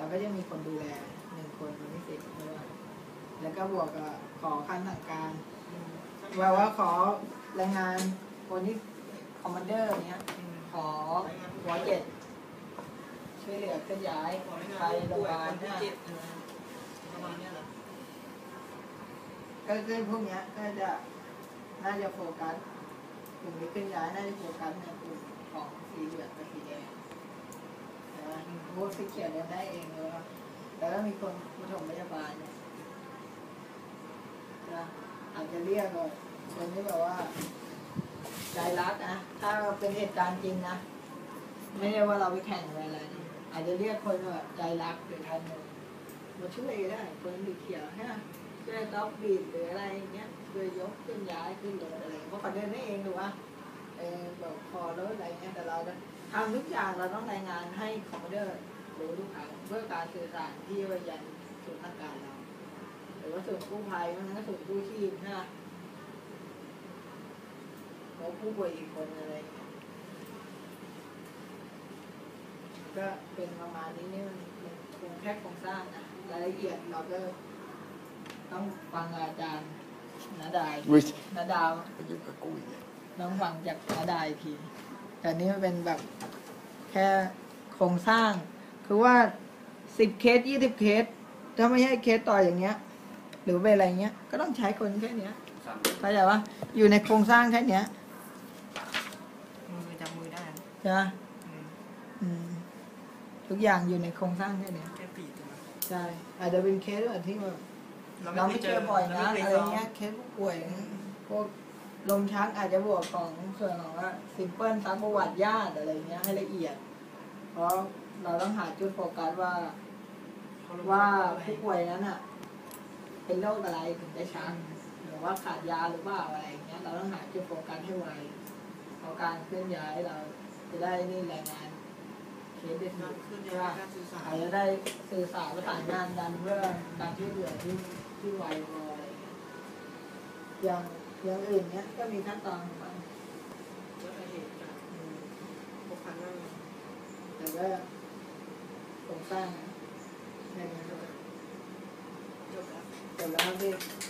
เราก็จะมีคนดูแลหนึ่งคนคนที่สิบด้วยแล้วก็บวกกับขอขั้นสั่งการว่าว่าขอรายงานคนที่คอมมานเดอร์เนี้ยขอหัวเจ็ดช่วยเหลือเคลื่อนย้ายไปโรงพยาบาลเนี่ยเจ็ดประมาณเนี้ยก็คือพวกเนี้ยก็จะน่าจะโฟกัสกลุ่มนี้เคลื่อนย้ายน่าจะโฟกัสในกลุ่มของสีเหลืองกับสีแดง แต่ว่าพวกสีเขียวเนี่ยได้เองเลยว่าแล้วก็มีคนผู้ถมพยาบาลเนี่ยจะอาจจะเรียกว่าคนที่แบบว่าใจรักนะถ้าเป็นเหตุการณ์จริงนะ ไม่ใช่ว่าเราไปแข่งอะไรอะไรนะอาจจะเรียกคนแบบใจรักหรือท่านหนึ่งมาช่วยได้คนสีเขียวฮะช่วยต็อกบีดหรืออะไรอย่างเงี้ยช่วยยกขึ้นย้ายขึ้นเลยอะไรเพราะเขาเดินได้เองถูกปะเออแบบคอรถอะไรเงี้ยแต่เราทำทุกอย่างเราต้องรายงาน ให้คอมมานเดอร์รู้ทุกครั้งเพื่อการสื่อสารที่ไปยันศูนย์ราชการเราหรือว่าศูนย์กู้ภัยมันก็ศูนย์กู้ชีพนะแล้วผู้ป่วยอีกคนอะไรเงี้ยก็เป็นประมาณนี้นี่มันมันคงแค่โครงสร้างนะรายละเอียดเราก็ต้องฟังอาจารย์นาดายวิชนาดาว ไปอยู่กับกูอีกเนี่ยต้องฟังจากนาดายอีกทีแต่นี่มันเป็นแบบแค่ โครงสร้าง คือว่าสิบเคสยี่สิบเคสถ้าไม่ใช่เคสต่ออย่างเงี้ย หรือเป็นอะไรเงี้ย ก็ต้องใช้คนแค่เนี้ยเข้าใจปะอยู่ในโครงสร้างแค่เนี้ยมือจำมือได้นะใช่ปะอืมอืมทุกอย่างอยู่ในโครงสร้างแค่เนี้ยแค่ปีกตัวใช่อาจจะเป็นเคสแบบที่แบบเราไม่เจอบ่อยนะอะไรเงี้ยเคสผู้ป่วยพวกลมชักอาจจะบวกของส่วนของว่าซิมเพิลซักประวัติญาติอะไรเงี้ยให้ละเอียด เพราะเราต้องหาจุดโฟกัสว่าว่าผู้ป่วยนั้นอะ เป็นโรคอะไรถึงได้ชักหรือว่าขาดยาหรือเปล่าอะไรเงี้ย เราต้องหาจุดโฟกัสให้ไวเพราะการเคลื่อนย้ายเราจะได้นี่รายงานเคสได้ถูการกขึ้นใช่าปะการาจะได้สื่อสารประสานงานกันเพื่อการช่วยเหลือที่ที่ไวพออะไรเงี้ยอย่างอย่างอื่นเนี้ยก็มีขั้นตอนของมัน แล้วก็เหตุการณ์ อืม พวกพันนั่ง ว่าโครงสร้างอะในนั้นจบแล้วจบแล้วครับพี่เดี๋ย